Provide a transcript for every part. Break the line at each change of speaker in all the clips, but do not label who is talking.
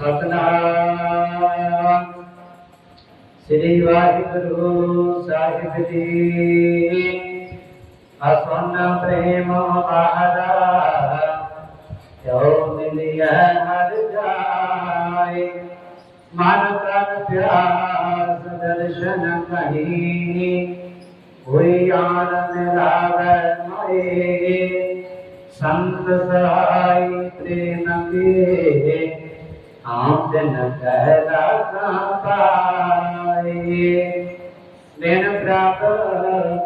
ਸਤਨਾਮ। ਸ੍ਰੀ ਵਾਹਿਗੁਰੂ ਸਾਹਿਬ ਜੀ। ਅਸਨ ਪ੍ਰੇਮ ਮਹਾਰਾ ਜੋ ਮਿਲਿਆ ਹਰ ਜਾਏ। ਮਨ ਤਨ ਪਿਆਸ ਦਰਸ਼ਨ ਕਹੀ। ਹੋਈ ਆਨੰਦ ਲਾਵੇ ਮੋਏ। ਸੰਤ ਸਹਾਈ ਪ੍ਰੇਮ ਕੇ ਆਪ ਜਨ ਕਹਿ ਰਾਖਾ ਪਾਏ ਬਿਨ ਪ੍ਰਭ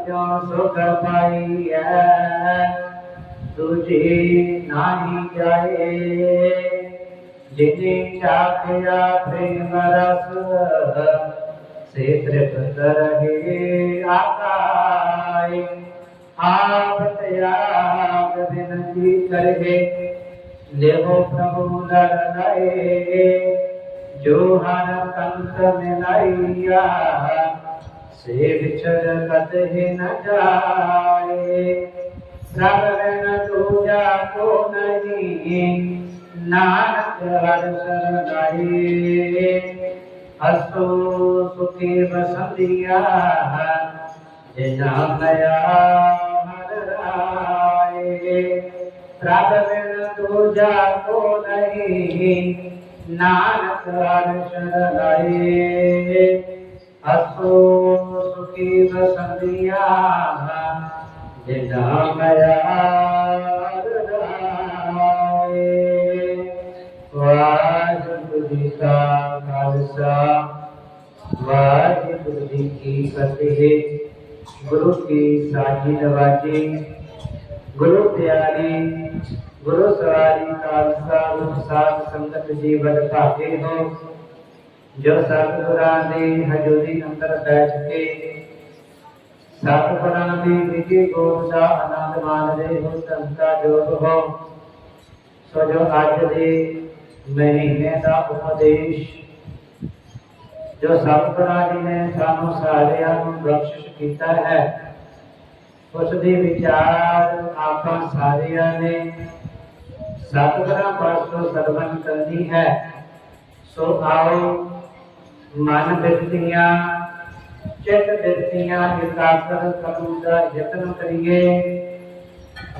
ਕਿਉ ਸੁਖ ਪਾਈਐ ਤੁਝੀ ਨਾਹੀ ਜਾਏ ਜਿਨੇ ਚਾਖਿਆ ਪ੍ਰੇਮ ਰਸ ਸੇ ਤ੍ਰਿਪਤ ਰਹੇ ਆਕਾਈ ਆਪ ਤਿਆਗ ਬਿਨਤੀ ਕਰਗੇ ਦੇਵੋ ਪ੍ਰਭੂ ਦਰ ਜੋ ਹਰ ਕੰਤ ਮਿਲਾਈਆ, ਸੇ ਵਿਚਰ ਕਤਹਿ ਨ ਜਾਏ। ਸਭ ਰਣ ਦੂਜਾ ਕੋ ਨਹੀਂ, ਨਾਨਕ ਹਰ ਸਰਨਾਈ ਅਸੋ ਸੁਖੀ ਬਸੰਦੀਆ ਜਿਨਾ ਮਇਆ ਹਰ ਰਾਏ। ਪ੍ਰਭ ਬਿਨ ਦੂਜਾ ਕੋ ਨਹੀਂ। ਨਾਨਕ ਹਰ ਸ਼ਰਨਾਈ ਅਸੋ ਸੁਖੀ ਬਸੰਦੀਆ ਜਿਨਾ ਮਇਆ ਰਾਏ ਵਾਹਿਗੁਰੂ ਜੀ ਕਾ ਖਾਲਸਾ, ਵਾਹਿਗੁਰੂ ਜੀ ਕੀ ਫਤਿਹ। ਗੁਰੂ ਕੀ ਸਾਜੀ ਨਵਾਜੀ ਗੁਰੂ ਪਿਆਰੀ ਗੁਰੂ ਸਵਾਰੀ ਖਾਲਸਾ ਗੁਰੂ ਸਾਧ ਸੰਗਤ ਜੀ ਬੜ ਭਾਗੇ ਹੋ ਜੋ ਸਤਿਗੁਰਾਂ ਦੀ ਹਜ਼ੂਰੀ ਅੰਦਰ ਬੈਠ ਕੇ ਸਤਿਗੁਰਾਂ ਦੀ ਵਿਧੀ ਗੋਦ ਦਾ ਆਨੰਦ ਮਾਣਦੇ ਹੋ ਸੰਤਾ ਜੋਗ ਹੋ ਸੋ ਜੋ ਅੱਜ ਦੇ ਮਹੀਨੇ ਦਾ ਉਪਦੇਸ਼ ਜੋ ਸਤਿਗੁਰਾਂ ਜੀ ਨੇ ਸਾਨੂੰ ਸਾਰਿਆਂ ਨੂੰ ਬਖਸ਼ਿਸ਼ ਕੀਤਾ ਹੈ ਉਸ ਦੇ ਵਿਚਾਰ ਆਪਾਂ ਸਾਰਿਆਂ ਨੇ ਸਤਿਗੁਰਾਂ ਪਾਸੋਂ ਸਰਵਨ ਕਰਨੀ ਹੈ ਸੋ ਆਓ ਮਨ ਬਿਰਤੀਆਂ ਚਿੱਤ ਬਿਰਤੀਆਂ ਇਕਾਗਰ ਕਰਨ ਦਾ ਯਤਨ ਕਰੀਏ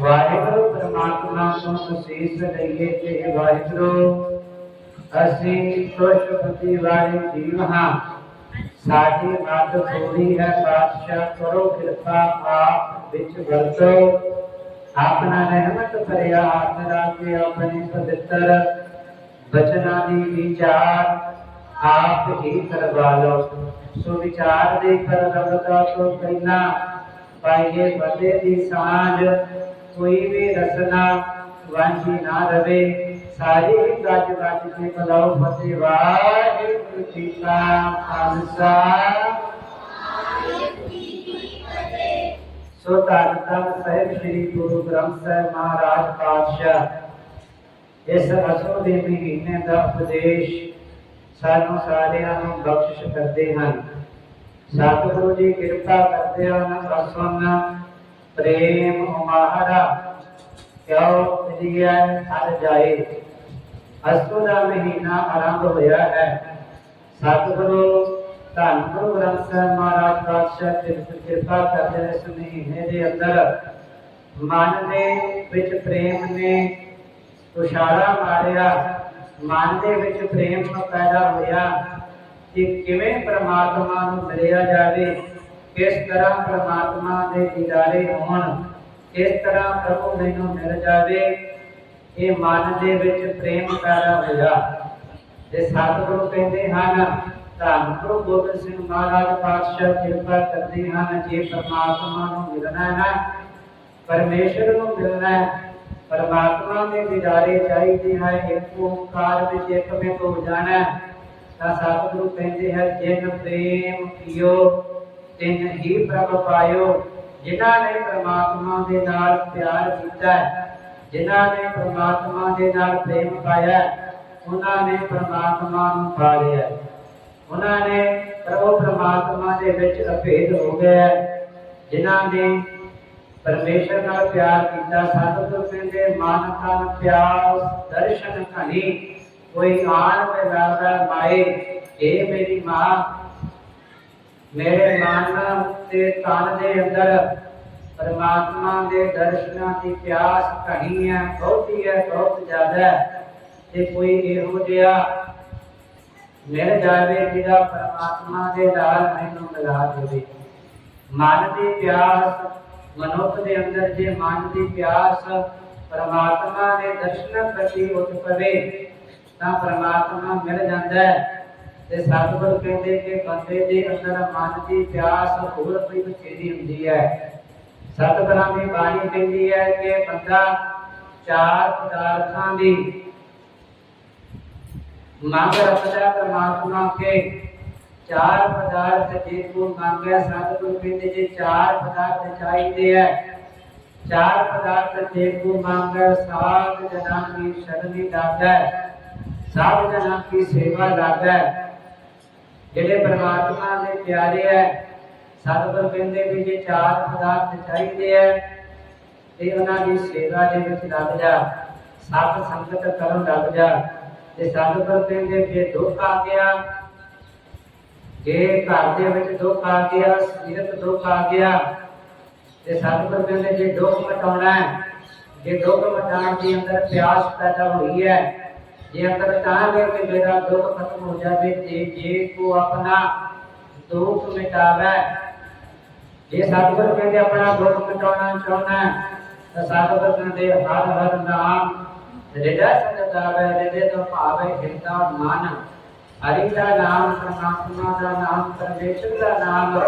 ਵਾਹਿਗੁਰੂ ਪਰਮਾਤਮਾ ਤੋਂ ਅਸੀਸ ਲਈਏ ਕਿ ਇਹ ਵਾਹਿਗੁਰੂ ਅਸੀਂ ਖੁਸ਼ਪਤੀ ਵਾਲੇ ਜੀਵ ਹਾਂ ਸਾਡੀ ਮੱਤ ਥੋੜੀ ਹੈ ਬਾਦਸ਼ਾਹ ਕਰੋ ਕਿਰਪਾ ਆਪ ਵਿੱਚ ਵਰਤੋ। ਆਪਣਾ ਰਹਿਮਤ ਭਰਿਆ ਹੱਥ ਕੇ ਆਪਣੇ ਪਵਿੱਤਰ ਬਚਨਾਂ ਦੀ ਵਿਚਾਰ ਆਪ ਹੀ ਕਰਵਾ ਲਓ। ਸੋ ਵਿਚਾਰ ਦੇ ਕਰ ਤੋਂ ਪਹਿਲਾਂ ਪਾਈਏ ਬੰਦੇ ਦੀ ਸਾਂਝ। ਕੋਈ ਵੀ ਰਸਨਾ ਵਾਂਝੀ ਨਾ ਰਵੇ। ਸਾਰੀ ਹੀ ਗੱਜ ਗੱਜ ਕੇ ਬਲਾਓ ਫਤਿਹ ਵਾਹਿਗੁਰੂ ਜੀ ਕਾ ਖਾਲਸਾ। ਸੋ ਧੰਨ ਧੰਨ ਸਾਹਿਬ ਸ੍ਰੀ ਗੁਰੂ ਗ੍ਰੰਥ ਸਾਹਿਬ ਮਹਾਰਾਜ ਪਾਤਸ਼ਾਹ ਇਸ ਅਸੋ ਦੇ ਮਹੀਨੇ ਦਾ ਉਪਦੇਸ਼ ਸਾਨੂੰ ਸਾਰਿਆਂ ਨੂੰ ਬਖਸ਼ਿਸ਼ ਕਰਦੇ ਹਨ। ਸਤਿਗੁਰੂ ਜੀ ਕਿਰਪਾ ਕਰਦੇ ਹਨ ਅਸਵਨ ਪ੍ਰੇਮ ਉਮਾਹਰਾ, ਕਿਉ ਜਿਆ ਹਰ ਜਾਏ। ਅਸੋ ਦਾ ਮਹੀਨਾ ਆਰੰਭ ਹੋਇਆ ਹੈ। ਸਤਿਗੁਰੂ ਧੰਨ ਗੁਰੂ ਗ੍ਰੰਥ ਸਾਹਿਬ ਮਹਾਰਾਜ ਪਾਤਸ਼ਾਹ ਕਿਰਪ- ਕਿਰਪਾ ਕਰਦੇ ਨੇ ਇਸ ਦੇ ਅੰਦਰ ਮਨ ਦੇ ਵਿੱਚ ਪ੍ਰੇਮ ਨੇ ਉਛਾਲਾ ਮਾਰਿਆ। ਮਨ ਦੇ ਵਿੱਚ ਪ੍ਰੇਮ ਪੈਦਾ ਹੋਇਆ ਕਿ ਕਿਵੇਂ ਪ੍ਰਮਾਤਮਾ ਨੂੰ ਮਿਲਿਆ ਜਾਵੇ, ਕਿਸ ਤਰ੍ਹਾਂ ਪ੍ਰਮਾਤਮਾ ਦੇ ਦੀਦਾਰੇ ਹੋਣ, ਕਿਸ ਤਰ੍ਹਾਂ ਪ੍ਰਭੂ ਮੈਨੂੰ ਮਿਲ ਜਾਵੇ, ਇਹ ਮਨ ਦੇ ਵਿੱਚ ਪ੍ਰੇਮ ਪੈਦਾ ਹੋਇਆ। ਤੇ ਸਤਿਗੁਰੂ ਕਹਿੰਦੇ ਹਨ ਧੰਨ ਗੋਬਿੰਦ ਸਿੰਘ ਮਹਾਰਾਜ ਪਾਤਸ਼ਾਹ ਕਿਰਪਾ ਕਰਦੇ ਹਨ, ਜੇ ਪਰਮਾਤਮਾ ਨੂੰ ਮਿਲਣਾ ਹੈ ਪਰਮੇਸ਼ਰ ਨੂੰ ਮਿਲਣਾ ਹੈ, ਪਰਮਾਤਮਾ ਦੇ ਦੀਦਾਰੇ ਚਾਹੀਦੇ ਹੈ ਇੱਕ ਓੰਕਾਰ ਵਿੱਚ ਇੱਕ ਵਿੱਚ ਹੋ ਜਾਣਾ ਤਾਂ ਸਤਿਗੁਰੂ ਕਹਿੰਦੇ ਹੈ ਜਿਨ ਪ੍ਰੇਮ ਕੀਓ, ਤਿਨ ਹੀ ਪ੍ਰਭ ਪਾਇਓ, ਜਿਨ੍ਹਾਂ ਨੇ ਪਰਮਾਤਮਾ ਦੇ ਨਾਲ ਪਿਆਰ ਕੀਤਾ ਜਿਨ੍ਹਾਂ ਨੇ ਪਰਮਾਤਮਾ ਦੇ ਨਾਲ ਪ੍ਰੇਮ ਪਾਇਆ ਉਹਨਾਂ ਨੇ ਪਰਮਾਤਮਾ ਨੂੰ ਪਾ ਲਿਆ ਉਹਨਾਂ ਨੇ ਪ੍ਰਭੂ ਪਰਮਾਤਮਾ ਦੇ ਵਿੱਚ ਅਭੇਦ ਹੋ ਗਿਆ ਜਿਨ੍ਹਾਂ ਨੇ ਪਰਮੇਸ਼ਰ ਨਾਲ ਪਿਆਰ ਕੀਤਾ, ਸਤਿਗੁਰ ਕਹਿੰਦੇ, ਮਨ ਤਨ ਪਿਆਸ ਦਰਸ਼ਨ ਘਣੀ ਕੋਈ ਆਣ ਕੇ ਲੱਗਦਾ ਮਾਏ ਇਹ ਮੇਰੀ ਮਾਂ, ਮੇਰੇ ਮਨ ਤੇ ਤਨ ਦੇ ਅੰਦਰ ਪਰਮਾਤਮਾ ਦੇ ਦਰਸ਼ਨਾਂ ਦੀ ਪਿਆਸ ਘਣੀ ਹੈ, ਬਹੁਤੀ ਹੈ ਬਹੁਤ ਜ਼ਿਆਦਾ ਤੇ ਕੋਈ ਇਹੋ ਜਿਹਾ ਮਿਲ ਜਾਵੇ ਜਿਹੜਾ ਪਰਮਾਤਮਾ ਦੇ ਨਾਲ ਮੈਨੂੰ ਮਿਲਾ ਦੇਵੇ। ਮਨ ਦੀ ਪਿਆਸ, ਮਨੁੱਖ ਦੇ ਅੰਦਰ ਜੇ ਮਨ ਦੀ ਪਿਆਸ ਪਰਮਾਤਮਾ ਦੇ ਦਰਸ਼ਨ ਪ੍ਰਤੀ ਉੱਠ ਪਵੇ, ਤਾਂ ਪਰਮਾਤਮਾ ਮਿਲ ਜਾਂਦਾ ਹੈ। ਤੇ ਸਤਿਗੁਰ ਕਹਿੰਦੇ ਕਿ ਬੰਦੇ ਦੇ ਅੰਦਰ ਮਨ ਦੀ ਪਿਆਸ ਹੋਰ ਕੋਈ ਬਥੇਰੀ ਹੁੰਦੀ ਹੈ। ਸਤਿਗੁਰਾਂ ਦੀ ਬਾਣੀ ਕਹਿੰਦੀ ਹੈ ਕਿ ਬੰਦਾ ਚਾਰ ਪਦਾਰਥਾਂ ਦੀ ਮੰਗ ਰੱਖਦਾ ਪਰਮਾਤਮਾ ਕੇ ਚਾਰ ਪਦਾਰਥ ਜੇ ਤੂੰ ਮੰਗਿਆ ਸਤਿਗੁਰ ਕਹਿੰਦੇ ਜੇ ਚਾਰ ਪਦਾਰਥ ਚਾਹੀਦੇ ਹੈ ਚਾਰ ਪਦਾਰਥ ਜੇ ਤੂੰ ਮੰਗਿਆ ਸਾਧ ਜਨਾਂ ਦੀ ਸ਼ਰਣੀ ਲਾਗੈ, ਸਾਧ ਜਨਾਂ ਦੀ ਸੇਵਾ ਲਾਗੈ। ਜਿਹੜੇ ਪਰਮਾਤਮਾ ਦੇ ਪਿਆਰੇ ਹੈ ਸਤਿਗੁਰ ਕਹਿੰਦੇ ਵੀ ਜੇ ਚਾਰ ਪਦਾਰਥ ਚਾਹੀਦੇ ਹੈ ਤੇ ਉਹਨਾਂ ਦੀ ਸੇਵਾ ਦੇ ਵਿੱਚ ਲੱਗ ਜਾ, ਸਤ ਸੰਗਤ ਕਰਨ ਲੱਗ ਜਾ। ਤੇ ਸਤਿਗੁਰ ਕਹਿੰਦੇ ਜੇ ਦੁੱਖ ਆ ਗਿਆ। ਜੇ ਘਰ ਦੇ ਵਿੱਚ ਦੁੱਖ ਆ ਗਿਆ ਸਰੀਰਕ ਦੁੱਖ ਆ ਗਿਆ ਤੇ ਸਤਿਗੁਰ ਕਹਿੰਦੇ ਜੇ ਦੁੱਖ ਮਟਾਉਣਾ ਹੈ ਜੇ ਦੁੱਖ ਮਟਾਉਣ ਦੀ ਅੰਦਰ ਪਿਆਸ ਪੈਦਾ ਹੋਈ ਹੈ ਜੇ ਅੰਦਰ ਚਾਹਵੇ ਕਿ ਮੇਰਾ ਦੁੱਖ ਖਤਮ ਹੋ ਜਾਵੇ ਤੇ ਜੇ ਕੋ ਆਪਣਾ ਦੁੱਖ ਮਿਟਾਵੇ ਜੇ ਸਤਿਗੁਰ ਕਹਿੰਦੇ ਆਪਣਾ ਦੁੱਖ ਮਿਟਾਉਣਾ ਚਾਹੁੰਦਾ ਹੈ, ਤਾਂ ਸਤਿਗੁਰ ਕਹਿੰਦੇ ਹਰ ਹਰ ਨਾਮ ਰਿਦਾ ਸੰਗਤ ਆਵੇ ਰਿਦੇ ਤੋਂ ਭਾਵੇ ਹਿਰਦਾ ਮਨ। ਹਰੀ ਦਾ ਨਾਮ ਪਰਮਾਤਮਾ ਦਾ ਨਾਮ, ਪਰਮੇਸ਼ਰ ਦਾ ਨਾਮ।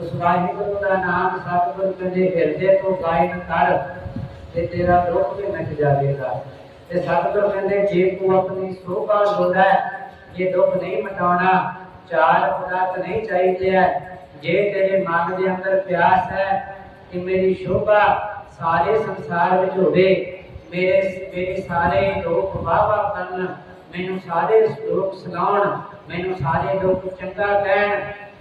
ਉਸ ਵਾਹਿਗੁਰੂ ਦਾ ਨਾਮ ਸਤਿਗੁਰ ਕਹਿੰਦੇ, ਹਿਰਦੇ ਤੋਂ ਗਾਇਨ ਕਰ ਤੇ ਤੇਰਾ ਦੁੱਖ ਵੀ ਮਿਟ ਜਾਵੇਗਾ। ਤੇ ਸਤਿਗੁਰ ਕਹਿੰਦੇ, ਜੇ ਤੂੰ ਆਪਣੀ ਸੋਭਾ ਲੋੜਾ ਜੇ ਦੁੱਖ ਨਹੀਂ ਮਟਾਉਣਾ, ਚਾਰ ਪਦਾਰਥ ਨਹੀਂ ਚਾਹੀਦੇ ਹੈ ਜੇ ਤੇਰੇ ਮਨ ਦੇ ਅੰਦਰ ਪਿਆਸ ਹੈ ਕਿ ਮੇਰੀ ਸ਼ੋਭਾ ਸਾਰੇ ਸੰਸਾਰ ਵਿੱਚ ਹੋਵੇ ਮੇਰੇ ਮੇਰੇ ਸਾਰੇ ਲੋਕ ਵਾਵਾ ਕਰਨ, ਮੈਨੂੰ ਸਾਰੇ ਲੋਕ ਸੁਣਾਉਣ, ਮੈਨੂੰ ਸਾਰੇ ਲੋਕ ਚੰਗਾ ਕਹਿਣ।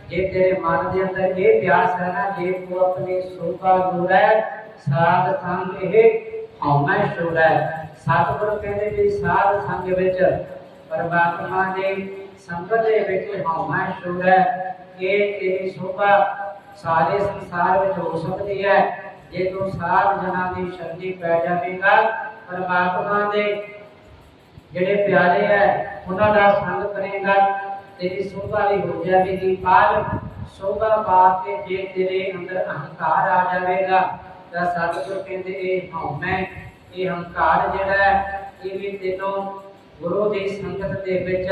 ਜੇ ਤੇਰੇ ਮਨ ਦੇ ਅੰਦਰ ਇਹ ਪਿਆਸ ਹੈ ਨਾ, ਜੇ ਤੂੰ ਆਪਣੀ ਸੋਭਾ ਲੋੜਾ ਸਾਧ ਸੰਗ ਇਹ ਹਉਮੈ ਛੋੜੈ ਸਤਿਗੁਰੂ ਕਹਿੰਦੇ ਵੀ ਸਾਧ ਸੰਗ ਵਿੱਚ ਪਰਮਾਤਮਾ ਦੇ ਸੰਗਤ ਦੇ ਵਿੱਚ ਹਉਮੈ ਛੋੜੈ ਇਹ ਤੇਰੀ ਸੋਭਾ ਸਾਰੇ ਸੰਸਾਰ ਵਿੱਚ ਹੋ ਸਕਦੀ ਹੈ। ਜੇ ਤੂੰ ਸਾਧ ਜਨਾਂ ਦੀ ਸ਼ਰਧੀ ਪੈ ਜਾਵੇਗਾ, ਪਰਮਾਤਮਾ ਦੇ ਜਿਹੜੇ ਪਿਆਰੇ ਹੈ ਉਹਨਾਂ ਦਾ ਸੰਗ ਕਰੇਗਾ, ਤੇਰੀ ਸੋਭਾ ਲਈ ਹੋ ਜਾਵੇਗੀ। ਪਰ ਸੋਭਾ ਪਾ ਕੇ ਜੇ ਤੇਰੇ ਅੰਦਰ ਅਹੰਕਾਰ ਆ ਜਾਵੇਗਾ, ਤਾਂ ਸਤਿਗੁਰ ਕਹਿੰਦੇ, ਇਹ ਹਉਮੈ ਇਹ ਹੰਕਾਰ ਜਿਹੜਾ ਹੈ ਇਹ ਵੀ ਤੈਨੂੰ ਗੁਰੂ ਦੀ ਸੰਗਤ ਦੇ ਵਿੱਚ,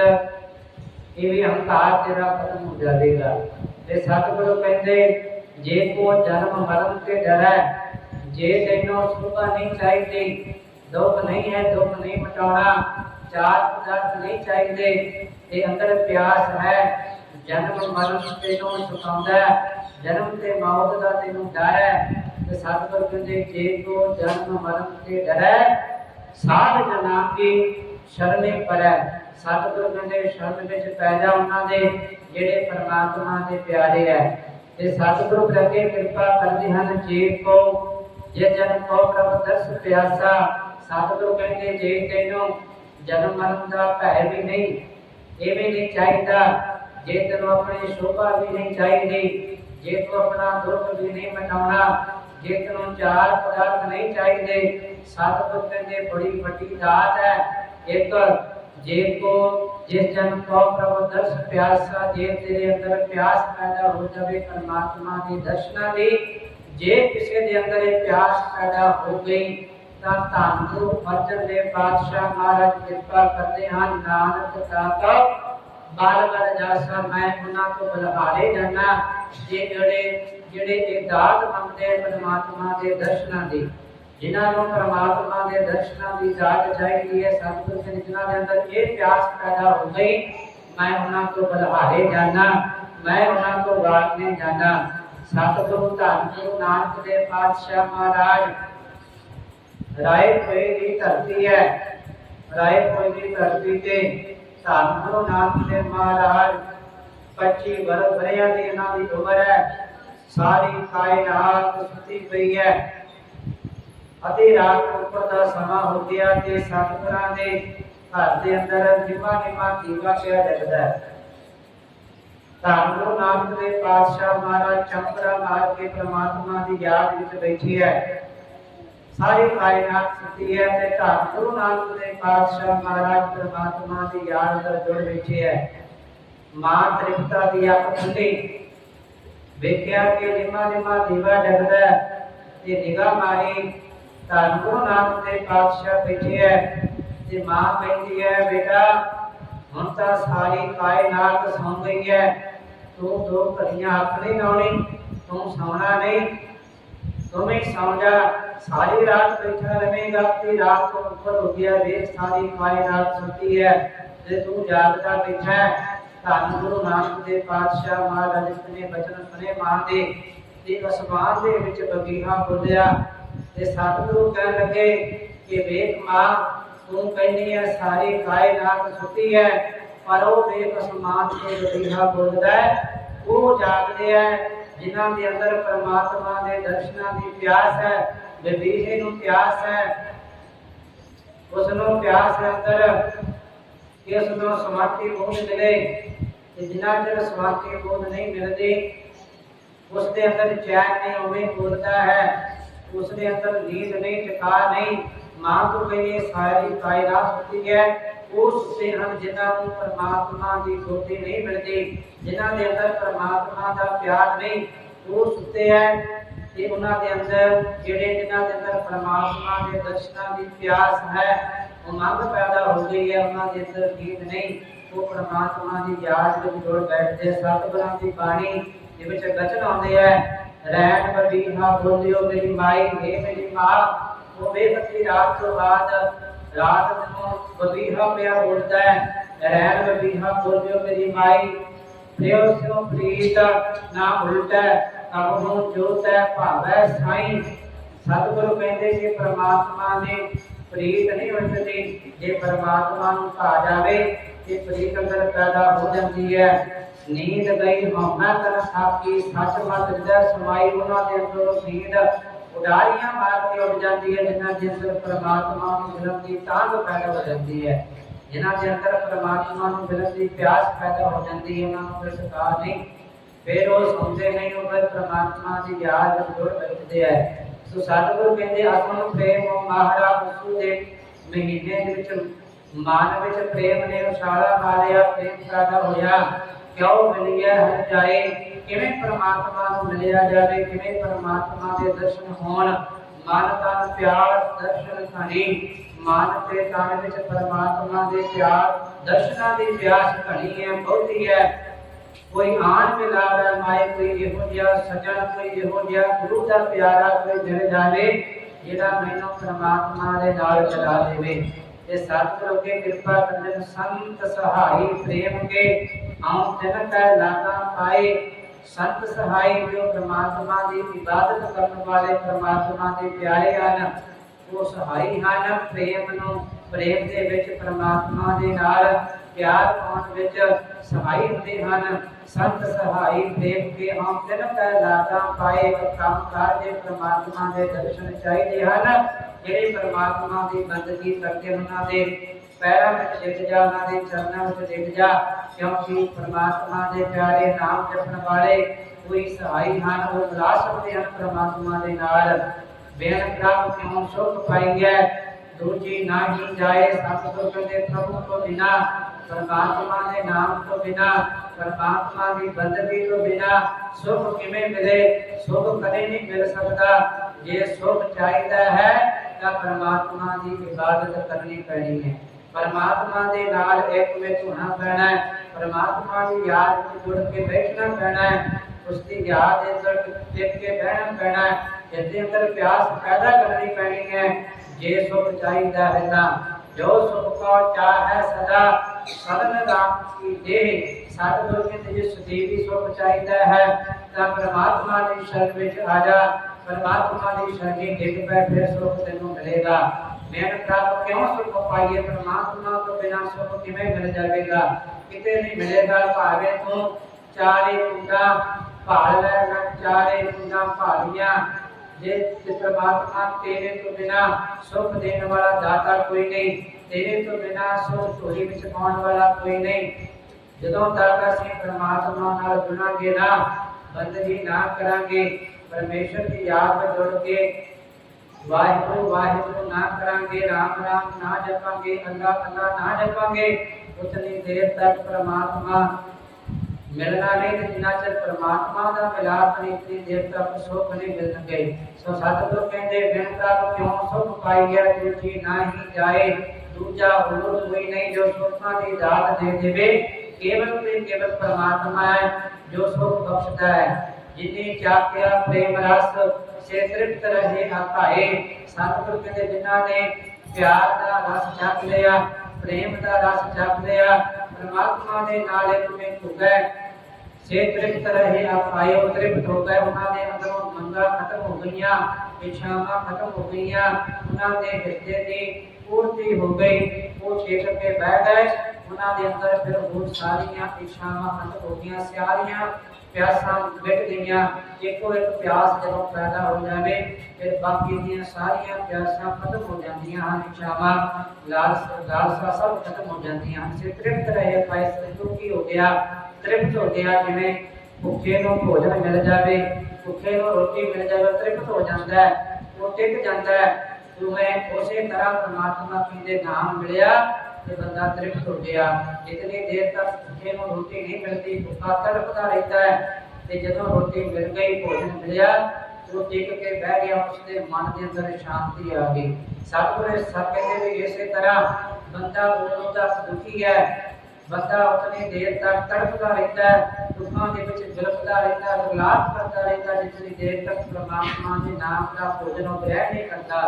ਇਹ ਵੀ ਹੰਕਾਰ ਤੇਰਾ ਖਤਮ ਹੋ ਜਾਵੇਗਾ। ਤੇ ਸਤਿਗੁਰੂ ਕਹਿੰਦੇ ਜੇ ਕੋ ਜਨਮ ਮਰਨ ਤੇ ਡਰੈ, ਜੇ ਤੈਨੂੰ ਸੁਭਾ ਨਹੀਂ ਚਾਹੀਦੀ, ਦੁੱਖ ਨਹੀਂ ਹੈ, ਦੁੱਖ ਨਹੀਂ ਮਟਾਉਣਾ, ਚਾਰ ਪਦਾਰਥ ਨਹੀਂ ਚਾਹੀਦੇ, ਤੇ ਅੰਦਰ ਪਿਆਸ ਹੈ। ਜਨਮ ਮਰਨ ਤੈਨੂੰ ਸੁਖਾਉਂਦਾ ਜਨਮ ਤੇ ਮੌਤ ਦਾ ਤੈਨੂੰ ਡਰ ਹੈ। ਤੇ ਸਤਿਗੁਰ ਕਹਿੰਦੇ, ਜੇ ਕੋ ਜਨਮ ਮਰਨ ਤੇ ਡਰੈ, ਸਾਧ ਜਨਾਂ ਕੀ ਸ਼ਰਨੇ ਪਰੈ। ਸਤਿਗੁਰ ਕਹਿੰਦੇ, ਸ਼ਰਨ ਵਿੱਚ ਪੈ ਜਾ ਉਹਨਾਂ ਦੇ, ਜਿਹੜੇ ਪਰਮਾਤਮਾ ਦੇ ਪਿਆਰੇ ਹੈ। ਤੇ ਸਤਿਗੁਰੂ ਪ੍ਰਗੇ ਕਿਰਪਾ ਕਰਦੇ ਹਨ, ਜੇ ਕੋ, ਜੇ ਜਨ ਕੋ ਪ੍ਰਭ ਦਰਸ ਪਿਆਸਾ, ਸਤਿਗੁਰੂ ਕਹਿੰਦੇ ਜੇ ਤੈਨੂੰ ਜਨਮ ਮਰਨ ਦਾ ਭੈ ਵੀ ਨਹੀਂ, ਇਹ ਵੀ ਨਹੀਂ ਚਾਹੀਦਾ। ਜੇ ਤੈਨੂੰ ਆਪਣੀ ਸ਼ੋਭਾ ਵੀ ਨਹੀਂ ਚਾਹੀਦੀ, ਜੇ ਤੂੰ ਆਪਣਾ ਦੁੱਖ ਵੀ ਨਹੀਂ ਮਟਾਉਣਾ, ਜੇ ਤੈਨੂੰ ਚਾਰ ਪਦਾਰਥ ਨਹੀਂ ਚਾਹੀਦੇ, ਸਤਿਗੁਰ ਕਹਿੰਦੇ ਬੜੀ ਵੱਡੀ ਦਾਤ ਹੈ। ਇੱਕ ਜੇ ਕੋ ਜਿਸ ਜਨ ਕੋ ਪ੍ਰਭ ਦਰਸ ਪਿਆਸਾ, ਜੇ ਤੇਰੇ ਅੰਦਰ ਪਿਆਸ ਪੈਦਾ ਹੋ ਜਾਵੇ ਪਰਮਾਤਮਾ ਦੇ ਦਰਸ਼ਨਾਂ ਦੀ, ਜੇ ਕਿਸੇ ਦੇ ਅੰਦਰ ਇਹ ਪਿਆਸ ਪੈਦਾ ਹੋ ਗਈ, ਤਾਂ ਧੰਨ ਗੁਰੂ ਅਰਜਨ ਦੇਵ ਪਾਤਸ਼ਾਹ ਮਹਾਰਾਜ ਕਿਰਪਾ ਕਰਦੇ ਹਨ ਨਾਨਕ ਦਾਤਾ, ਬਾਲ ਬਾਲ ਜਾਸਾ, ਮੈਂ ਉਹਨਾਂ ਤੋਂ ਬਲਹਾਰੇ ਜਾਣਾ ਜੇ ਜਿਹੜੇ ਜਿਹੜੇ ਇਹ ਦਾਤ ਮੰਗਦੇ ਪਰਮਾਤਮਾ ਦੇ ਦਰਸ਼ਨਾਂ ਦੀ। ਜਿਨ੍ਹਾਂ ਨੂੰ ਪਰਮਾਤਮਾ ਦੇ ਦਰਸ਼ਨਾਂ ਦੀ ਦਾਤ ਚਾਹੀਦੀ ਹੈ, ਸਤਿਗੁਰ ਸਿੰਘ ਜਿਨ੍ਹਾਂ ਦੇ ਅੰਦਰ ਇਹ ਪਿਆਸ ਪੈਦਾ ਹੋ ਗਈ, ਮੈਂ ਉਹਨਾਂ ਤੋਂ ਬਲਹਾਰੇ ਜਾਣਾ ਮੈਂ ਉਹਨਾਂ ਤੋਂ ਵਾਰਨੇ ਜਾਣਾ ਸਤਿਗੁਰੂ ਧੰਨ ਗੁਰੂ ਨਾਨਕ ਦੇਵ ਪਾਤਸ਼ਾਹ ਮਹਾਰਾਜ, ਰਾਏ ਕੋਈ ਦੀ ਧਰਤੀ ਹੈ, ਰਾਏ ਕੋਈ ਦੀ ਧਰਤੀ ਤੇ ਧੰਨ ਗੁਰੂ ਨਾਨਕ ਦੇਵ ਮਹਾਰਾਜ 25 ਵਰ੍ਹ ਦੀ ਇਹਨਾਂ ਦੀ ਉਮਰ ਹੈ, ਸਾਰੀ ਕਾਇਨਾਤ ਸੁੱਤੀ ਪਈ ਹੈ। ਅਤੇ ਰਾਤ ਉੱਪਰ ਦਾ ਸਮਾਂ ਹੋ ਗਿਆ ਤੇ ਸਤਿਗੁਰਾਂ ਦੇ ਘਰ ਦੇ ਅੰਦਰ ਨਿਮਾ ਨਿਮਾ ਦੀਵਾ ਪਿਆ ਜਗਦਾ ਹੈ। ਧੰਨ ਗੁਰੂ ਦੇ ਪਾਤਸ਼ਾਹ ਮਹਾਰਾਜ ਚੰਪਰਾ ਮਾਰ ਕੇ ਪ੍ਰਮਾਤਮਾ ਦੀ ਯਾਦ ਵਿੱਚ ਬੈਠੀ ਹੈ। ਸਾਰੀ ਕਾਇਨਾਤ ਸੁੱਤੀ ਹੈ ਤੇ ਧੰਨ ਗੁਰੂ ਦੇ ਪਾਤਸ਼ਾਹ ਮਹਾਰਾਜ ਪ੍ਰਮਾਤਮਾ ਦੀ ਯਾਦ ਅੰਦਰ ਜੁੜ ਬੈਠੀ ਹੈ। ਮਾਂ ਤ੍ਰਿਪਤਾ ਦੀ ਅੱਖ ਖੁੱਲੀ। ਵੇਖਿਆ ਕਿ ਨਿਮਾ ਨਿਮਾ ਦੀਵਾ ਜਗਦਾ ਹੈ ਤੇ ਨਿਗਾਹ ਮਾਰੀ। ਧੰਨ ਗੁਰੂ ਨਾਨਕ ਦੇ ਪਾਤਸ਼ਾਹ ਬੈਠੇ ਹੈ ਤੇ ਮਾਂ ਕਹਿੰਦੀ ਹੈ ਬੇਟਾ, ਹੁਣ ਤਾਂ ਸਾਰੀ ਕਾਇਨਾਤ ਸੌਂ ਗਈ ਹੈ ਤੂੰ ਦੋ ਘੜੀਆਂ ਅੱਖ ਲਾਉਣੀ, ਤੂੰ ਸੌਣਾ ਨਹੀਂ। ਤੂੰ ਵੀ ਸੌਂ ਜਾ, ਸਾਰੀ ਰਾਤ ਬੈਠਾ ਰਹੇਗਾ ਤੇ ਰਾਤ ਤੋਂ ਉੱਪਰ ਹੋ ਗਿਆ, ਵੇਖ ਸਾਰੀ ਕਾਇਨਾਤ ਸੁੱਤੀ ਹੈ ਤੇ ਤੂੰ ਜਾਗਦਾ ਬੈਠਾ ਹੈ ਧੰਨ ਗੁਰੂ ਨਾਨਕ ਦੇ ਪਾਤਸ਼ਾਹ ਮਹਾਰਾਜ ਨੇ ਬਚਨ ਸੁਨੇ ਮਾਂ ਦੇ, ਤੇ ਅਸਮਾਨ ਦੇ ਵਿੱਚ ਬਗੀਹਾ ਬੋਲਿਆ ਤੇ ਸਤਿਗੁਰੂ ਕਹਿਣ ਲੱਗੇ ਕਿ ਵੇਖ ਮਾਂ, ਤੂੰ ਕਹਿੰਦੀ ਹੈ ਸਾਰੀ ਕਾਇਨਾਤ ਸੁੱਤੀ ਹੈ ਪਰ ਉਹ ਵੇਖ ਅਸਮਾਨ ਤੇ ਬਗੀਹਾ ਬੋਲਦਾ ਹੈ ਉਹ ਜਾਗਦੇ ਹੈ ਜਿਨ੍ਹਾਂ ਦੇ ਅੰਦਰ ਪਰਮਾਤਮਾ ਦੇ ਦਰਸ਼ਨਾਂ ਦੀ ਪਿਆਸ ਹੈ ਵਿਵੇਕ ਨੂੰ ਪਿਆਸ ਹੈ ਉਸ ਨੂੰ ਪਿਆਸ ਹੈ ਅੰਦਰ ਕਿ ਉਸ ਨੂੰ ਸਮਾਧੀ ਬੋਧ ਮਿਲੇ ਤੇ ਜਿਨ੍ਹਾਂ ਚਿਰ ਸਮਾਧੀ ਬੋਧ ਨਹੀਂ ਮਿਲਦੀ ਉਸ ਦੇ ਅੰਦਰ ਚੈਨ ਨਹੀਂ ਉਵੇਂ ਬੋਲਦਾ ਹੈ ਉਸ ਦੇ ਅੰਦਰ ਨੀਂਦ ਨਹੀਂ ਟਿਕਾ ਨਹੀਂ। ਮਾਂ ਤੋਂ ਕਹਿੰਦੀ ਸਾਰੀ ਕਾਇਨਾਤ ਸੁੱਤੀ ਹੈ। ਉਹ ਹਨ ਜਿਨ੍ਹਾਂ ਨੂੰ ਪਰਮਾਤਮਾ ਦੀ ਗੋਦੀ ਨਹੀਂ ਮਿਲਦੀ, ਜਿਨ੍ਹਾਂ ਦੇ ਅੰਦਰ ਪਰਮਾਤਮਾ ਦਾ ਪਿਆਰ ਨਹੀਂ, ਉਹ ਸੁੱਤੇ ਹੈ। ਤੇ ਉਹਨਾਂ ਦੇ ਅੰਦਰ ਜਿਹੜੇ ਜਿਨ੍ਹਾਂ ਦੇ ਅੰਦਰ ਪਰਮਾਤਮਾ ਦੇ ਦਰਸ਼ਨਾਂ ਦੀ ਪਿਆਸ ਹੈ, ਉਹ ਪੈਦਾ ਹੋ ਗਈ ਹੈ। ਉਹਨਾਂ ਦੇ ਅੰਦਰ ਨੀਂਦ ਨਹੀਂ, ਉਹ ਪਰਮਾਤਮਾ ਦੀ ਯਾਦ ਵਿੱਚ ਜੁੜ ਬੈਠਦੇ ਸਤਿਗੁਰਾਂ ਦੀ ਬਾਣੀ ਦੇ ਵਿੱਚ ਬਚਨ ਆਉਂਦੇ ਹੈ। ਰਹਿਣ ਬਦੀਹਾ ਬੋਲਿਓ ਮੇਰੀ ਮਾਈ, ਹੈ ਮੇਰੀ ਮਾਂ ਉਹ ਬੇਖਤੀ ਰਾਤ ਤੋਂ ਬਾਅਦ ਰਾਤ ਨੂੰ ਬਦੀਹਾ ਪਿਆ ਬੋਲਦਾ ਹੈ, ਰਹਿਣ ਬਦੀਹਾ ਬੋਲਿਓ ਮੇਰੀ ਮਾਈ। ਪ੍ਰੇਮ ਸਿਓ ਪ੍ਰੀਤ ਨਾ ਉਲਟੈ ਤਬ ਨੂੰ ਜੋਤੈ ਭਾਵੈ ਸਾਈ। ਸਤਿਗੁਰੂ ਕਹਿੰਦੇ ਕਿ ਪ੍ਰਮਾਤਮਾ ਨੇ ਪ੍ਰੀਤ ਨਹੀਂ ਵਰਤਦੀ ਜੇ ਪ੍ਰਮਾਤਮਾ ਨੂੰ ਭਾ ਜਾਵੇ, ਤੇ ਪ੍ਰੀਤ ਅੰਦਰ ਪੈਦਾ ਹੋ ਜਾਂਦੀ ਹੈ। ਨੀਂਦ ਗਈ ਹਉਮੈ ਤਨ ਸਾਕੀ ਸੱਚ ਮਤ ਹਿਰਦੈ ਸਮਾਈ ਉਹਨਾਂ ਦੇ ਅੰਦਰ ਨੀਂਦ। ਉਡਾਰੀਆਂ ਮਾਰ ਕੇ ਉੱਡ ਜਾਂਦੀ ਹੈ, ਜਿਨ੍ਹਾਂ ਦੇ ਅੰਦਰ ਪ੍ਰਮਾਤਮਾ ਨੂੰ ਮਿਲਣ ਦੀ ਤਾਂਘ ਪੈਦਾ ਹੋ ਜਾਂਦੀ ਹੈ। ਜਿਨ੍ਹਾਂ ਦੇ ਅੰਦਰ ਪ੍ਰਮਾਤਮਾ ਨੂੰ ਮਿਲਣ ਦੀ ਪਿਆਸ ਪੈਦਾ ਹੋ ਜਾਂਦੀ ਹੈ, ਉਹਨਾਂ ਨੂੰ ਕੋਈ ਟਿਕਾ ਨਹੀਂ। ਫਿਰ ਉਹ ਸੌਂਦੇ ਨਹੀਂ, ਉਹ ਫਿਰ ਪ੍ਰਮਾਤਮਾ ਦੀ ਯਾਦ ਜੁੜ ਬੈਠਦੇ ਹੈ। ਸੋ ਸਤਿਗੁਰੂ ਕਹਿੰਦੇ ਆਤਮਨ ਪ੍ਰੇਮ ਉਹ ਮਹਾਰਾ ਉਸੂ ਦੇ ਮਹੀਨੇ ਦੇ ਵਿੱਚ, ਮਨ ਵਿੱਚ ਪ੍ਰੇਮ ਨੇ ਉਛਾਲਾ ਮਾਰਿਆ, ਪ੍ਰੇਮ ਪੈਦਾ ਹੋਇਆ। ਕਿਉਂ ਮਿਲਿਆ ਹਰ ਜਾਏ? ਕਿਵੇਂ ਪ੍ਰਮਾਤਮਾ ਨੂੰ ਮਿਲਿਆ ਜਾਵੇ? ਕਿਵੇਂ ਪ੍ਰਮਾਤਮਾ ਦੇ ਦਰਸ਼ਨ ਹੋਣ? ਮਨ ਤਨ ਪਿਆਰ ਦਰਸ਼ਨ ਖਾਣੀ ਮਨ ਤੇ ਤਨ ਵਿੱਚ ਪ੍ਰਮਾਤਮਾ ਦੇ ਪਿਆਰ। ਦਰਸ਼ਨਾਂ ਦੀ ਪਿਆਸ ਘਣੀ ਹੈ, ਬਹੁਤੀ ਹੈ। ਕੋਈ ਆਣ ਮਿਲਾਵੇ ਮਾਏ, ਕੋਈ ਇਹੋ ਜਿਹਾ ਸਜਣ, ਕੋਈ ਇਹੋ ਜਿਹਾ ਗੁਰੂ ਦਾ ਪਿਆਰਾ ਕੋਈ ਮਿਲ ਜਾਵੇ ਜਿਹੜਾ ਮੈਨੂੰ ਪ੍ਰਮਾਤਮਾ ਦੇ ਨਾਲ ਚਲਾ ਦੇਵੇ। ਤੇ ਸਤਿਗੁਰੂ ਕੇ ਕਿਰਪਾ ਕਰਨ ਸੰਤ ਸਹਾਈ ਪ੍ਰੇਮ ਕੇ ਆਉ ਤਿਨ ਕੈ ਲਾਗਾ ਪਾਏ, ਸੰਤ ਸਹਾਈ ਜੋ ਪ੍ਰਮਾਤਮਾ ਦੀ ਇਬਾਦਤ ਕਰਨ ਵਾਲੇ ਪ੍ਰਮਾਤਮਾ ਦੇ ਪਿਆਰੇ ਹਨ। ਉਹ ਸਹਾਈ ਹਨ ਪ੍ਰੇਮ ਨੂੰ, ਪ੍ਰੇਮ ਦੇ ਵਿੱਚ ਪ੍ਰਮਾਤਮਾ ਦੇ ਨਾਲ ਪਿਆਰ ਪਾਉਣ ਵਿੱਚ ਸਹਾਈ ਹੁੰਦੇ ਹਨ। ਸੰਤ ਸਹਾਈ ਪ੍ਰੇਮ ਕੇ ਹਮ ਤਿਨ ਕੈ ਲਾਗਾ ਪਾਏ ਕੰਮ ਕਾਰਜੇ ਪ੍ਰਮਾਤਮਾ ਦੇ ਦਰਸ਼ਨ ਚਾਹੀਦੇ ਹਨ। ਜਿਹੜੇ ਪ੍ਰਮਾਤਮਾ ਦੀ ਬੰਦਗੀ ਕਰਦੇ ਉਹਨਾਂ ਦੇ ਪੈਰਾਂ ਵਿੱਚ ਡਿੱਗ ਜਾ, ਉਹਨਾਂ ਦੇ ਚਰਨਾਂ ਵਿੱਚ ਡਿੱਗ ਜਾ, ਕਿਉਂਕਿ ਪ੍ਰਮਾਤਮਾ ਦੇ ਪਿਆਰੇ ਨਾਮ ਜਪਣ ਵਾਲੇ ਕੋਈ ਸਹਾਈ ਹਨ, ਉਹ ਮਿਲਾ ਸਕਦੇ ਹਨ ਪ੍ਰਮਾਤਮਾ ਦੇ ਨਾਲ। ਬੇਨ ਕਰਾਮ ਕਿਉਂ ਸੁਖ ਪਾਈਐ? ਦੂਜੀ ਨਾ ਹੀ ਜਾਏ ਸਤਿਗੁਰ ਦੇ ਪ੍ਰਭੂ ਤੋਂ ਬਿਨਾ, ਪਰਮਾਤਮਾ ਦੇ ਨਾਮ ਤੋਂ ਬਿਨਾ, ਪਰਮਾਤਮਾ ਦੀ ਬੰਦਗੀ ਤੋਂ ਬਿਨਾ ਸੁਖ ਕਿਵੇਂ ਮਿਲੇ? ਸੁਖ ਕਦੇ ਨਹੀਂ ਮਿਲ ਸਕਦਾ। ਜੇ ਸੁਖ ਚਾਹੀਦਾ ਹੈ, ਤਾਂ ਪਰਮਾਤਮਾ ਦੀ ਇਬਾਦਤ ਕਰਨੀ ਪੈਣੀ ਹੈ। ਪਰਮਾਤਮਾ ਦੇ ਨਾਲ ਇੱਕ ਵਿੱਚ ਹੋਣਾ ਪੈਣਾ ਹੈ। ਪਰਮਾਤਮਾ ਦੀ ਯਾਦ ਵਿੱਚ ਜੁੜ ਕੇ ਬੈਠਣਾ ਪੈਣਾ ਹੈ। ਉਸ ਦੀ ਯਾਦ ਦੇ ਅੰਦਰ ਟਿਕ ਕੇ ਬਹਿਣਾ ਪੈਣਾ ਹੈ। ਇਸ ਅੰਦਰ ਪਿਆਸ ਪੈਦਾ ਕਰਨੀ ਪੈਣੀ ਹੈ, ਜੇ ਸੁਖ ਚਾਹੀਦਾ ਹੈ ਤਾਂ। ਜੋ ਸੁਖ ਕੋ ਚਾਹੈ ਸਦਾ। ਸਰਨ ਰਾਮ ਕੀ ਦੇਹ ਸਤਿਗੁਰੂ ਕਹਿੰਦੇ ਜੇ ਸੁਦੀਵੀ ਸੁਖ ਚਾਹੀਦਾ ਹੈ, ਤਾਂ ਪਰਮਾਤਮਾ ਦੀ ਸ਼ਰਨ ਵਿੱਚ ਆ ਜਾ। ਪਰਮਾਤਮਾ ਦੀ ਸ਼ਰਨ ਡਿੱਗ ਪੈ, ਫਿਰ ਸੁਖ ਤੈਨੂੰ ਮਿਲੇਗਾ। ਮਿਹਨਤ ਪ੍ਰਾਪਤ ਕਿਉਂ ਸੁਖ ਪਾਈਏ ਪਰਮਾਤਮਾ ਤੋਂ ਬਿਨਾਂ ਸੁਖ ਕਿਵੇਂ ਮਿਲ ਜਾਵੇਗਾ? ਕਿਤੇ ਨਹੀਂ ਮਿਲੇਗਾ ਭਾਵੇਂ ਤੂੰ ਚਾਰੇ ਕੁੰਡਾ ਭਾਲ ਲੈ ਨਾ, ਚਾਰੇ ਕੁੰਡਾ ਭਾਲੀਆਂ। ਜੇ ਤੇ ਪ੍ਰਮਾਤਮਾ ਤੇਰੇ ਤੋਂ ਬਿਨਾ ਸੁਖ ਦੇਣ ਵਾਲਾ ਦਾਤਾ ਕੋਈ ਨਹੀਂ, ਤੇਰੇ ਤੋਂ ਬਿਨਾ ਸੁਖ ਝੋਲੀ ਵਿੱਚ ਪਾਉਣ ਵਾਲਾ ਕੋਈ ਨਹੀਂ। ਜਦੋਂ ਤੱਕ ਅਸੀਂ ਪ੍ਰਮਾਤਮਾ ਨਾਲ ਜੁੜਾਂਗੇ ਨਾ, ਬੰਦਗੀ ਨਾ ਕਰਾਂਗੇ, ਪਰਮੇਸ਼ਰ ਦੀ ਯਾਦ ਵਿੱਚ ਜੁੜ ਕੇ ਵਾਹਿਗੁਰੂ ਵਾਹਿਗੁਰੂ, ਨਾ ਕਰਾਂਗੇ, ਰਾਮ ਰਾਮ, ਨਾ ਜਪਾਂਗੇ, ਅੱਲਾ ਅੱਲਾ, ਨਾ ਜਪਾਂਗੇ। ਉਤਨੀ ਦੇਰ ਤੱਕ ਪ੍ਰਮਾਤਮਾ ਮਿਲਣਾ ਨਹੀਂ ਤੇ ਜਿੰਨਾ ਚਿਰ ਪ੍ਰਮਾਤਮਾ ਦਾ ਮਿਲਾਪ ਨਹੀਂ ਤੇ ਦੇਰ ਤੱਕ ਸੁੱਖ ਨਹੀਂ ਮਿਲਣਗੇ। ਸੋ ਸਤਿਗੁਰ ਕਹਿੰਦੇ ਬਿਨ ਪ੍ਰਭ ਕਿਉਂ ਸੁਖ ਪਾਈਆ ਦੂਜੀ ਨਾਹੀ ਜਾਏ, ਦੂਜਾ ਹੋਰ ਕੋਈ ਨਹੀਂ ਜੋ ਸੁਖਾਂ ਦੀ ਦਾਤ ਦੇ ਦੇਵੇ। ਕੇਵਲ ਤੇ ਕੇਵਲ ਪ੍ਰਮਾਤਮਾ ਹੈ ਜੋ ਸੁਖ ਬਖਸ਼ਦਾ ਹੈ। ਜਿਨੀ ਚਾਕਿਆ, ਪ੍ਰੇਮ, ਰਸ ਸੇ ਤ੍ਰਿਪਤ ਰਹੇ ਆਕਾਏ ਸਤਿਗੁਰ ਕਹਿੰਦੇ ਜਿਨ੍ਹਾਂ ਨੇ ਪਿਆਰ ਦਾ ਰਸ ਚੱਖ ਲਿਆ, ਪ੍ਰੇਮ ਦਾ ਰਸ ਚੱਖ ਲਿਆ, ਪਰਮਾਤਮਾ ਦੇ ਨਾਲ ਇੱਕ ਮਿੰਟ ਹੋ ਸੇ ਤ੍ਰਿਪਤ ਰਹੇ ਆਕਾਏ ਉਹ ਤ੍ਰਿਪਤ ਹੋ ਗਏ। ਉਹਨਾਂ ਦੇ ਅੰਦਰੋਂ ਮੰਗਾ ਖਤਮ ਹੋ ਗਈਆਂ, ਇੱਛਾਵਾਂ ਖਤਮ ਹੋ ਗਈਆਂ। ਉਹਨਾਂ ਦੇ ਹਿਰਦੇ ਦੀ ਪੂਰਤੀ ਹੋ ਗਈ। ਉਹ ਛੇਕ ਕੇ ਬਹਿ ਗਏ। ਉਹਨਾਂ ਦੇ ਅੰਦਰ ਫਿਰ ਹੋਰ ਸਾਰੀਆਂ ਇੱਛਾਵਾਂ ਖਤਮ ਹੋ ਗਈਆਂ ਸਾਰੀਆਂ ਪਿਆਸਾਂ ਮਿਟ ਗਈਆਂ ਇੱਕੋ ਇੱਕ ਪਿਆਸ ਜਦੋਂ ਪੈਦਾ ਹੋ ਜਾਵੇ, ਫਿਰ ਬਾਕੀ ਦੀਆਂ ਸਾਰੀਆਂ ਪਿਆਸਾਂ ਖਤਮ ਹੋ ਜਾਂਦੀਆਂ ਹਨ, ਇੱਛਾਵਾਂ, ਲਾਲਸ, ਲਾਲਸਾ ਸਭ ਖਤਮ ਹੋ ਜਾਂਦੀਆਂ ਹਨ। ਸਿਰ ਤ੍ਰਿਪਤ ਰਹੇ ਫੈਸਲੇ ਕੀ ਹੋ ਗਿਆ, ਤ੍ਰਿਪਤ ਹੋ ਗਿਆ ਜਿਵੇਂ ਭੁੱਖੇ ਨੂੰ ਭੋਜਨ ਮਿਲ ਜਾਵੇ, ਭੁੱਖੇ ਨੂੰ ਰੋਟੀ ਮਿਲ ਜਾਵੇ, ਤ੍ਰਿਪਤ ਹੋ ਜਾਂਦਾ ਹੈ, ਉਹ ਟਿਕ ਜਾਂਦਾ ਹੈ। ਤੁਮੇ ਉਸੇ ਤਰ੍ਹਾਂ ਪਰਮਾਤਮਾ ਜੀ ਦੇ ਨਾਮ ਮਿਲਿਆ। ਤੇ ਬੰਦਾ ਤ੍ਰਿਪਤ ਹੋ ਗਿਆ ਜਿਤਨੀ ਦੇਰ ਤੱਕ ਭੁੱਖੇ ਨੂੰ ਰੋਟੀ ਨਹੀਂ ਮਿਲਦੀ ਭੁੱਖਾ ਤੜਪਦਾ ਰਹਿੰਦਾ ਹੈ ਤੇ ਜਦੋਂ ਰੋਟੀ ਮਿਲ ਗਈ ਭੋਜਨ ਮਿਲਿਆ ਉਹ ਟਿਕ ਕੇ ਬਹਿ ਗਿਆ ਉਸਦੇ ਮਨ ਦੇ ਅੰਦਰ ਸ਼ਾਂਤੀ ਆ ਗਈ ਸਤਿਗੁਰੂ ਸਭ ਕਹਿੰਦੇ ਵੀ ਇਸੇ ਤਰ੍ਹਾਂ ਬੰਦਾ ਉਦੋਂ ਤੱਕ ਦੁਖੀ ਹੈ ਬੰਦਾ ਉਤਨੀ ਦੇਰ ਤੱਕ ਤੜਪਦਾ ਰਹਿੰਦਾ ਹੈ ਦੁੱਖਾਂ ਦੇ ਵਿੱਚ ਗ੍ਰਿਫਤਾਰ ਰਹਿੰਦਾ ਹੈ ਵਿਲਾਪ ਕਰਦਾ ਰਹਿੰਦਾ ਜਿਤਨੀ ਦੇਰ ਤੱਕ ਪ੍ਰਮਾਤਮਾ ਦੇ ਨਾਮ ਦਾ ਭੋਜਨ ਉਹ ਗ੍ਰਹਿਣ ਨਹੀਂ ਕਰਦਾ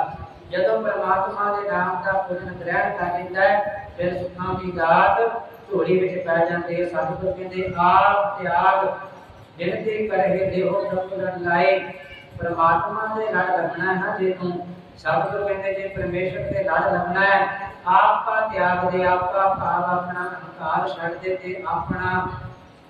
ਜਦੋਂ ਪ੍ਰਮਾਤਮਾ ਦੇ ਨਾਮ ਦਾ ਭੋਜਨ ਗ੍ਰਹਿਣ ਕਰ ਲੈਂਦਾ ਹੈ, ਫਿਰ ਸੁੱਖਾਂ ਦੀ ਦਾਤ ਝੋਲੀ ਵਿੱਚ ਪੈ ਜਾਂਦੀ ਸਤਿਗੁਰ ਕਹਿੰਦੇ, ਆਪ ਤਿਆਗ ਬਿਨਤੀ ਕਰੇ ਦੇਹੋ ਪ੍ਰਭੂ ਲਾਏ। ਪ੍ਰਮਾਤਮਾ ਦੇ ਲੜ ਲੱਗਣਾ ਹੈ ਜੇ ਤੂੰ। ਸਤਿਗੁਰ ਕਹਿੰਦੇ, ਜੇ ਪਰਮੇਸ਼ਰ ਦੇ ਲੜ ਲੱਗਣਾ ਹੈ, ਆਪਾ ਤਿਆਗ ਦੇ ਆਪਾ ਭਾਵ ਆਪਣਾ ਅਹੰਕਾਰ ਛੱਡ ਦੇ ਤੇ ਆਪਣਾ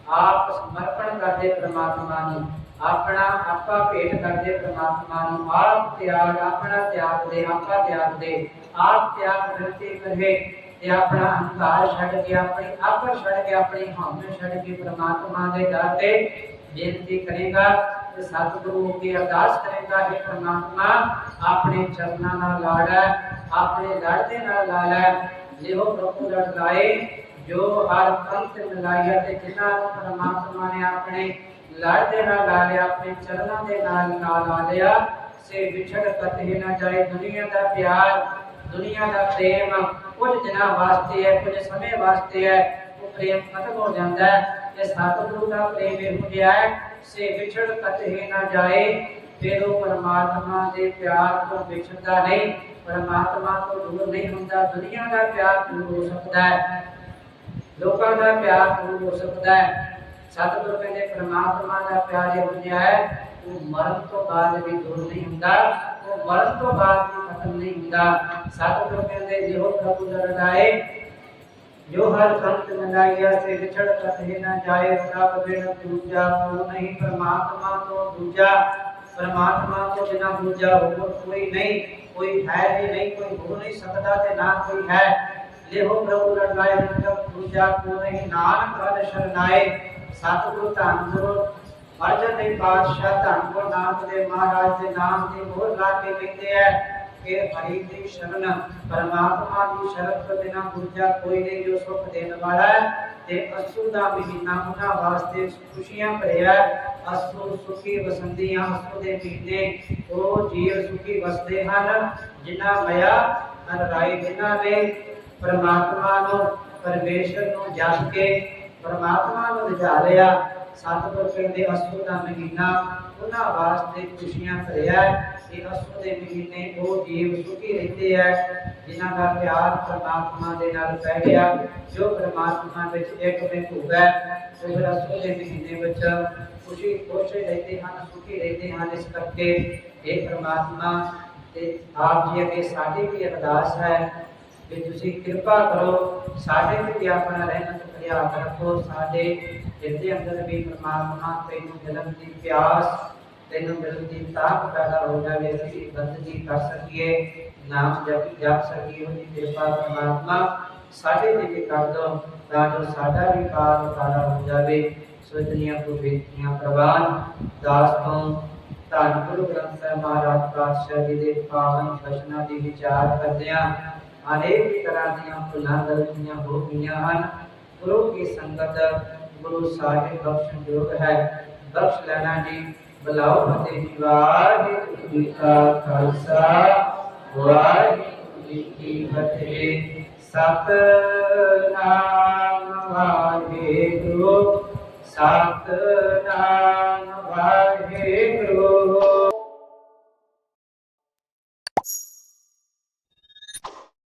ਆਪ ਸਮਰਪਣ ਕਰਦੇ ਪ੍ਰਮਾਤਮਾ ਨੂੰ। ਆਪਣਾ ਆਪਾ ਭੇਟ ਕਰਦੇ ਪ੍ਰਮਾਤਮਾ ਨੂੰ, ਆਪ ਤਿਆਗ, ਆਪਣਾ ਤਿਆਗ ਦੇ, ਆਪਾ ਤਿਆਗ ਦੇ। ਆਪ ਤਿਆਗ ਕਰਤੇ ਕਰੇ ਤੇ ਆਪਣਾ ਅਹੰਕਾਰ ਛੱਡ ਕੇ, ਆਪਣੀ ਆਪਰ ਛੱਡ ਕੇ, ਆਪਣੀ ਹਉਮੈ ਛੱਡ ਕੇ ਪ੍ਰਮਾਤਮਾ ਦੇ ਦਰ ਤੇ ਬੇਨਤੀ ਕਰੇਗਾ ਤੇ ਸਤਿਗੁਰੂ ਕੀ ਅਰਦਾਸ ਕਰੇਗਾ ਕਿ ਪ੍ਰਮਾਤਮਾ, ਆਪਣੇ ਚਰਨਾਂ ਨਾਲ ਲਾੜ ਹੈ, ਆਪਣੇ ਲੜ ਦੇ ਨਾਲ ਲਾੜ ਹੈ। ਲਿਓ ਪ੍ਰਭੂ ਲੜ ਲਾਏ ਜੋ ਹਰ ਪੰਥ ਮਿਲਾਇਆ ਤੇ ਜਿਨ੍ਹਾਂ ਨੂੰ ਪਰਮਾਤਮਾ ਨੇ ਆਪਣੇ ਲੜ ਦੇ ਨਾਲ ਲਾ ਲਿਆ, ਆਪਣੇ ਚਰਨਾਂ ਦੇ ਨਾਲ ਨਾਲ ਲਾ ਲਿਆ। ਸੇ ਵਿਛੜ ਕਤਹਿ ਨਾ ਜਾਏ ਦੁਨੀਆ ਦਾ ਪਿਆਰ, ਦੁਨੀਆ ਦਾ ਪ੍ਰੇਮ। ਕੁਝ ਦਿਨਾਂ ਵਾਸਤੇ ਹੈ, ਕੁਝ ਸਮੇਂ ਵਾਸਤੇ ਹੈ, ਉਹ ਪ੍ਰੇਮ ਖਤਮ ਹੋ ਜਾਂਦਾ ਹੈ ਤੇ ਸਤਿਗੁਰੂ ਦਾ ਪ੍ਰੇਮ ਇਹੋ ਜਿਹਾ ਹੈ, ਸੇ ਵਿਛੜ ਕਤਹਿ ਨਾ ਜਾਏ, ਫਿਰ ਉਹ ਪਰਮਾਤਮਾ ਦੇ ਪਿਆਰ ਤੋਂ ਵਿਛੜਦਾ ਨਹੀਂ, ਪਰਮਾਤਮਾ ਤੋਂ ਦੂਰ ਨਹੀਂ ਹੁੰਦਾ, ਦੁਨੀਆ ਦਾ ਪਿਆਰ ਦੂਰ ਹੋ ਸਕਦਾ ਹੈ, ਲੋਕਾਂ ਦਾ ਪਿਆਰ ਦੂਰ ਹੋ ਸਕਦਾ ਹੈ। ਸਤਿਗੁਰੂ ਕਹਿੰਦੇ, ਪ੍ਰਮਾਤਮਾ ਦਾ ਪਿਆਰ ਇਹੋ ਜਿਹਾ ਹੈ, ਉਹ ਮਰਨ ਤੋਂ ਬਾਅਦ ਵੀ ਦੂਰ ਨਹੀਂ ਹੁੰਦਾ, ਉਹ ਮਰਨ ਤੋਂ ਬਾਅਦ ਵੀ ਖਤਮ ਨਹੀਂ ਹੁੰਦਾ। ਸਤਿਗੁਰੂ ਕਹਿੰਦੇ, ਜਿਹੋ ਪ੍ਰਭੂ ਲੜਾਏ ਜੋ ਹਰ ਸੰਤ ਮਿਲਾਇਆ ਸੇ ਵਿਛੜ ਕਥੇ ਨਾ ਜਾਏ ਪ੍ਰਭ ਬਿਨ ਦੂਜਾ ਕੋ ਨਹੀਂ, ਪਰਮਾਤਮਾ ਤੋਂ ਦੂਜਾ, ਪਰਮਾਤਮਾ ਤੋਂ ਬਿਨਾ ਦੂਜਾ ਹੋਰ ਕੋਈ ਨਹੀਂ, ਕੋਈ ਹੈ ਵੀ ਨਹੀਂ, ਕੋਈ ਹੋ ਨਹੀਂ ਸਕਦਾ ਤੇ ਨਾ ਕੋਈ ਹੈ। ਲਿਹੋ ਪ੍ਰਭੂ ਲੜਾਏ ਮਤਲਬ ਦੂਜਾ ਕੋ ਨਹੀਂ, ਨਾਨਕ ਕਦ ਸ਼ਰਨਾਏ। ਸਤਿਗੁਰੂ ਧੰਨ ਗੁਰੂ ਅਰਜਨ ਦੇਵ ਪਾਤਸ਼ਾਹ ਧੰਨ ਗੁਰੂ ਨਾਨਕ ਦੇ ਮਹਾਰਾਜ ਦੇ ਨਾਮ ਦੀ ਮੋਹਰ ਲਾ ਕੇ ਕਹਿੰਦੇ ਆ, ਕਿ ਹਰੀ ਦੀ ਸ਼ਰਨ, ਪਰਮਾਤਮਾ ਦੀ ਸ਼ਰਨ ਤੋਂ ਬਿਨਾ ਦੂਜਾ ਕੋਈ ਨਹੀਂ ਜੋ ਸੁਖ ਦੇਣ ਵਾਲਾ ਹੈ, ਤੇ ਅਸੂ ਦਾ ਮਹੀਨਾ ਉਹਨਾਂ ਵਾਸਤੇ ਖੁਸ਼ੀਆਂ ਭਰਿਆ ਹੈ। ਅਸੂ ਸੁਖੀ ਵਸੰਦੀਆਂ ਅਸੂ ਦੇ ਮਹੀਨੇ ਉਹ ਜੀਵ ਸੁਖੀ ਵਸਦੇ ਹਨ, ਜਿਨ੍ਹਾਂ ਮਇਆ ਅਨਰਾਈ ਜਿਨ੍ਹਾਂ ਨੇ ਪਰਮਾਤਮਾ ਨੂੰ, ਪਰਮੇਸ਼ਰ ਨੂੰ ਜਪ ਕੇ ਪਰਮਾਤਮਾ ਨੂੰ ਰਿਝਾ ਲਿਆ ਸਤਿਗੁਰ ਕਹਿੰਦੇ ਅਸੂ ਦਾ ਮਹੀਨਾ, ਉਹਨਾਂ ਵਾਸਤੇ ਖੁਸ਼ੀਆਂ ਭਰਿਆ ਇਹ ਅਸੂ ਦੇ ਮਹੀਨੇ ਉਹ ਜੀਵ ਸੁਖੀ ਰਹਿੰਦੇ ਹੈ, ਜਿਨ੍ਹਾਂ ਦਾ ਪਿਆਰ ਪਰਮਾਤਮਾ ਦੇ ਨਾਲ ਪੈ ਗਿਆ, ਜੋ ਪਰਮਾਤਮਾ ਵਿੱਚ ਇੱਕ ਮਿੰਟ ਹੋ ਉਹ ਫਿਰ ਅਸੂ ਦੇ ਮਹੀਨੇ ਵਿੱਚ ਖੁਸ਼ੀ, ਖੁਸ਼ ਰਹਿੰਦੇ ਹਨ, ਸੁਖੀ ਰਹਿੰਦੇ ਹਨ। ਇਸ ਕਰਕੇ ਇਹ ਪਰਮਾਤਮਾ, ਤੇ ਆਪ ਜੀ ਅੱਗੇ ਸਾਡੀ ਵੀ ਅਰਦਾਸ ਹੈ ਕਿ ਤੁਸੀਂ ਕਿਰਪਾ ਕਰੋ, ਸਾਡੇ ਤੇ ਵੀ ਆਪਣਾ ਰਹਿਮਤ ਭਰਿਆ ਰੱਖੋ ਸਾਡੇ ਹਿਰਦੇ ਅੰਦਰ ਵੀ ਪਰਮਾਤਮਾ ਤੈਨੂੰ ਮਿਲਣ ਦੀ ਪਿਆਸ, ਤੈਨੂੰ ਮਿਲਣ ਦੀ ਤਾਕਤ ਪੈਦਾ ਹੋ ਜਾਵੇ, ਅਸੀਂ ਬੰਦਗੀ ਕਰ ਸਕੀਏ, ਨਾਮ ਜਪ ਜਪ ਸਕੀਏ, ਉਹਦੀ ਕਿਰਪਾ ਪਰਮਾਤਮਾ ਸਾਡੇ ਤੇ ਵੀ ਕਰ ਦੋ, ਤਾਂ ਜੋ ਸਾਡਾ ਵੀ ਕਾਰ ਉਤਾਰਾ ਹੋ ਜਾਵੇ। ਸੋ ਦੁਨੀਆ ਕੋ ਬੇਨਤੀਆਂ ਪ੍ਰਵਾਨ, ਦਾਸ ਤੋਂ ਧੰਨ ਗੁਰੂ ਗ੍ਰੰਥ ਸਾਹਿਬ ਮਹਾਰਾਜ ਪਾਤਸ਼ਾਹ ਜੀ ਦੇ ਪਾਵਨ ਬਚਨਾਂ ਦੀ ਵਿਚਾਰ ਕਰਦਿਆਂ ਅਨੇਕ ਤਰ੍ਹਾਂ ਦੀਆਂ ਭੁੱਲਾਂ ਗਲਤੀਆਂ ਹੋ ਗਈਆਂ ਹਨ। ਗੁਰੂ ਕੀ ਸੰਗਤ, ਗੁਰੂ ਸਾਹਿਬ ਬਖਸ਼ਣ ਯੋਗ ਹੈ। ਬਖਸ਼ ਲੈਣਾ ਜੀ ਬਲਾਉ ਅਤੇ ਵਾਹਿਗੁਰੂ ਜੀ ਕਾ ਖਾਲਸਾ, ਵਾਹਿਗੁਰੂ ਜੀ ਕੀ ਫਤਿਹ। ਸਤਨਾਮ ਵਾਹਿਗੁਰੂ ਸਤਨਾਮ ਵਾਹਿਗੁਰੂ।